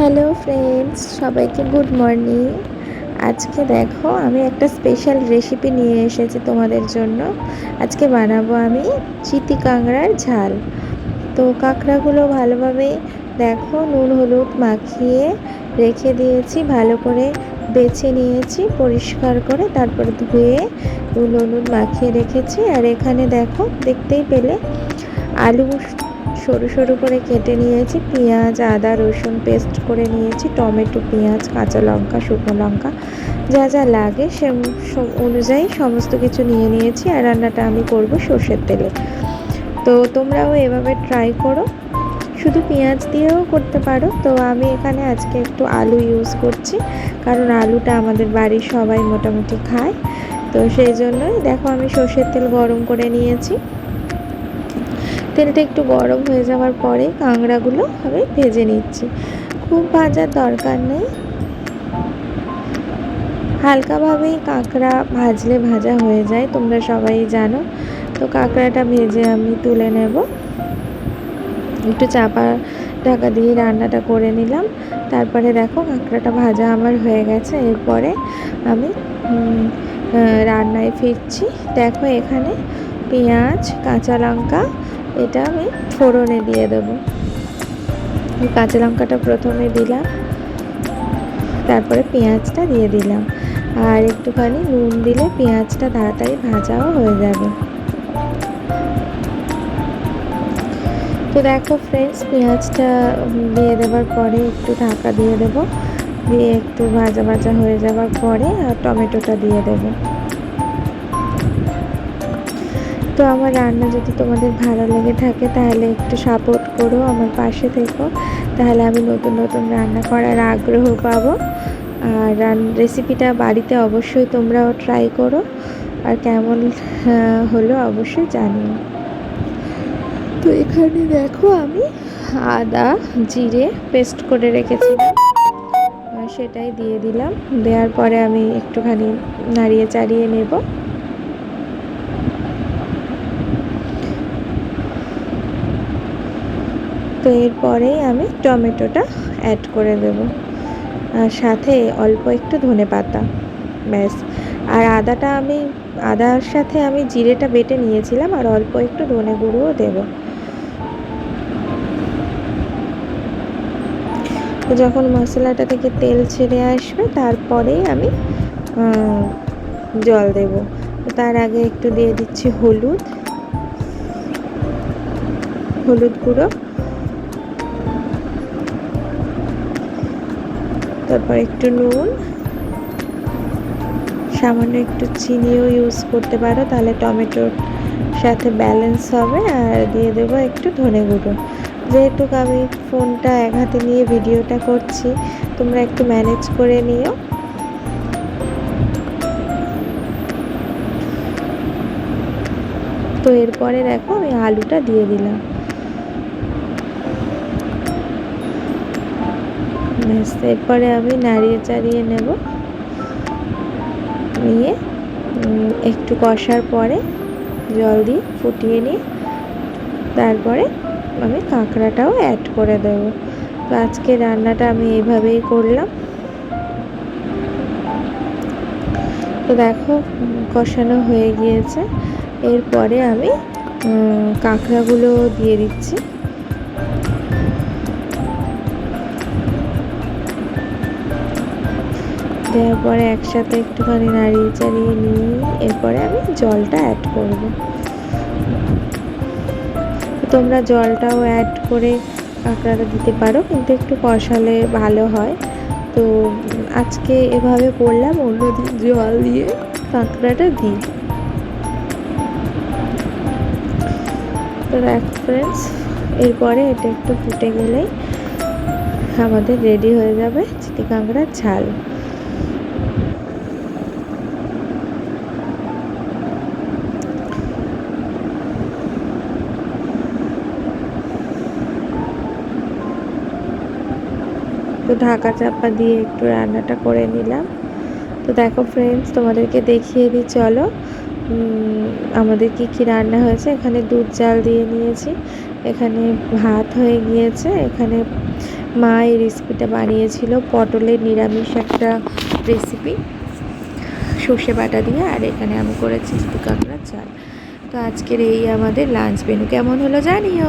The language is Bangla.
হ্যালো ফ্রেন্ডস সবাইকে গুড মর্নিং আজকে দেখো, আমি একটা স্পেশাল রেসিপি নিয়ে এসেছি তোমাদের জন্য। আজকে বানাবো আমি চিতি কাঁকড়ার ঝাল। তো কাঁকড়াগুলো ভালোভাবে দেখো, নুন, হলুদ মাখিয়ে রেখে দিয়েছি, ভালো করে বেছে নিয়েছি, পরিষ্কার করে তারপরে ধুয়ে নুন, হলুদ মাখিয়ে রেখেছি। আর এখানে দেখো, দেখতেই পেলে আলু সরু সরু করে কেটে নিয়েছি। পেঁয়াজ, আদা, রসুন পেস্ট করে নিয়েছি। টমেটো, পেঁয়াজ, কাঁচা লঙ্কা, শুকনো লঙ্কা যা যা লাগে সে অনুযায়ী সমস্ত কিছু নিয়ে নিয়েছি আর রান্নাটা আমি করব সর্ষের তেলে। তো তোমরাও এভাবে ট্রাই করো। শুধু পেঁয়াজ দিয়েও করতে পারো। তো আমি এখানে আজকে একটু আলু ইউজ করছি। কারণ আলুটা আমাদের বাড়ির সবাই মোটামুটি খায়। তো সেই জন্যই দেখো আমি সর্ষের তেল গরম করে নিয়েছি। তেলটা একটু গরম হয়ে যাওয়ার পরে কাঁকড়াগুলো আমি ভেজে নিচ্ছি। খুব ভাজার দরকার নেই। হালকাভাবেই কাঁকড়া ভাজলে ভাজা হয়ে যায়, তোমরা সবাই জানো। তো কাঁকড়াটা ভেজে আমি তুলে নেব। একটু চাপা ঢাকা দিয়ে রান্নাটা করে নিলাম। তারপরে দেখো কাঁকড়াটা ভাজা আমার হয়ে গেছে। এরপরে আমি রান্নায় ফিরছি। দেখো এখানে পেঁয়াজ, কাঁচা লঙ্কা এটা আমি ফোড়নে দিয়ে দেবো। কাঁচা লঙ্কাটা প্রথমে দিলাম, তারপরে পেঁয়াজটা দিয়ে দিলাম। আর একটুখানি নুন দিলে পেঁয়াজটা তাড়াতাড়ি ভাজাও হয়ে যাবে। তো দেখো ফ্রেন্ডস পেঁয়াজটা দিয়ে দেওয়ার পরে একটু ঢাকা দিয়ে দেব। দিয়ে একটু ভাজা ভাজা হয়ে যাওয়ার পরে, আর টমেটোটা দিয়ে দেবো। তো আমার রান্না যদি তোমাদের ভালো লেগে থাকে, তাহলে একটু সাপোর্ট করো আমার পাশে থেকো। তাহলে আমি নতুন নতুন রান্না করার আগ্রহ পাবো। আর রেসিপিটা বাড়িতে অবশ্যই তোমরাও ট্রাই করো। আর কেমন হলো অবশ্যই জানিও। তো এখানে দেখো আমি আদা, জিরে পেস্ট করে রেখেছিলাম সেটাই দিয়ে দিলাম। দেওয়ার পরে আমি একটুখানি নাড়িয়ে চাড়িয়ে নেব। তো এরপরেই আমি টমেটোটা অ্যাড করে দেব। আর সাথে অল্প একটু ধনে পাতা, ব্যাস। আর আদাটা আমি, আদার সাথে আমি জিরেটা বেটে নিয়েছিলাম আর অল্প একটু ধনে গুঁড়োও দেব। তো যখন মশলাটা থেকে তেল ছেড়ে আসবে, তারপরেই আমি জল দেব। তার আগে একটু দিয়ে দিচ্ছি হলুদ। হলুদ গুঁড়ো। তারপর একটু নুন, সামান্য একটু চিনিও ইউজ করতে পারো, তাহলে টমেটোর সাথে ব্যালেন্স হবে, আর দিয়ে দেবো একটু ধনে গুঁড়ো। যেহেতু আমি ফোনটা এক হাতে নিয়ে ভিডিওটা করছি, তোমরা একটু ম্যানেজ করে নিও। তো এরপরে দেখো আমি আলুটা দিয়ে দিলাম। ব্যাস এরপরে আমি নাড়িয়ে চাড়িয়ে নেব। নিয়ে একটু কষার পরে জল দিয়ে ফুটিয়ে নিয়ে তারপরে আমি কাঁকড়াটাও অ্যাড করে দেবো। তো আজকে রান্নাটা আমি এভাবেই করলাম। তো দেখো, কষানো হয়ে গিয়েছে। এরপরে আমি কাঁকড়াগুলো দিয়ে দিচ্ছি। দেওয়ার পরে একসাথে একটুখানি নাড়িয়ে চাড়িয়ে নিয়ে এরপরে আমি জলটা অ্যাড করব। তোমরা জলটাও অ্যাড করে কাঁকড়াটা দিতে পারো, কিন্তু একটু কষালে ভালো হয়। তো আজকে এভাবে করলাম, অন্যদিন জল দিয়ে কাঁকড়াটা দিই। তো ফ্রেন্ডস এরপরে এটা একটু ফুটে গেলেই আমাদের রেডি হয়ে যাবে চিটি কাঁকড়ার ঝাল। তো ঢাকা চাপা দিয়ে একটু রান্নাটা করে নিলাম। তো দেখো ফ্রেন্ডস তোমাদেরকে দেখিয়ে দিই, চলো। আমাদের কি কি রান্না হয়েছে? এখানে দুধ জাল দিয়ে নিয়েছি। এখানে ভাত হয়ে গিয়েছে। এখানে মা এই রেসিপিটা বানিয়েছিল। পটলের নিরামিষ একটা রেসিপি সর্ষে বাটা দিয়ে, আর এখানে আমি করেছি কাঁকড়ার চাল। তো আজকের এই আমাদের লাঞ্চ মেনু কেমন হলো জানিও?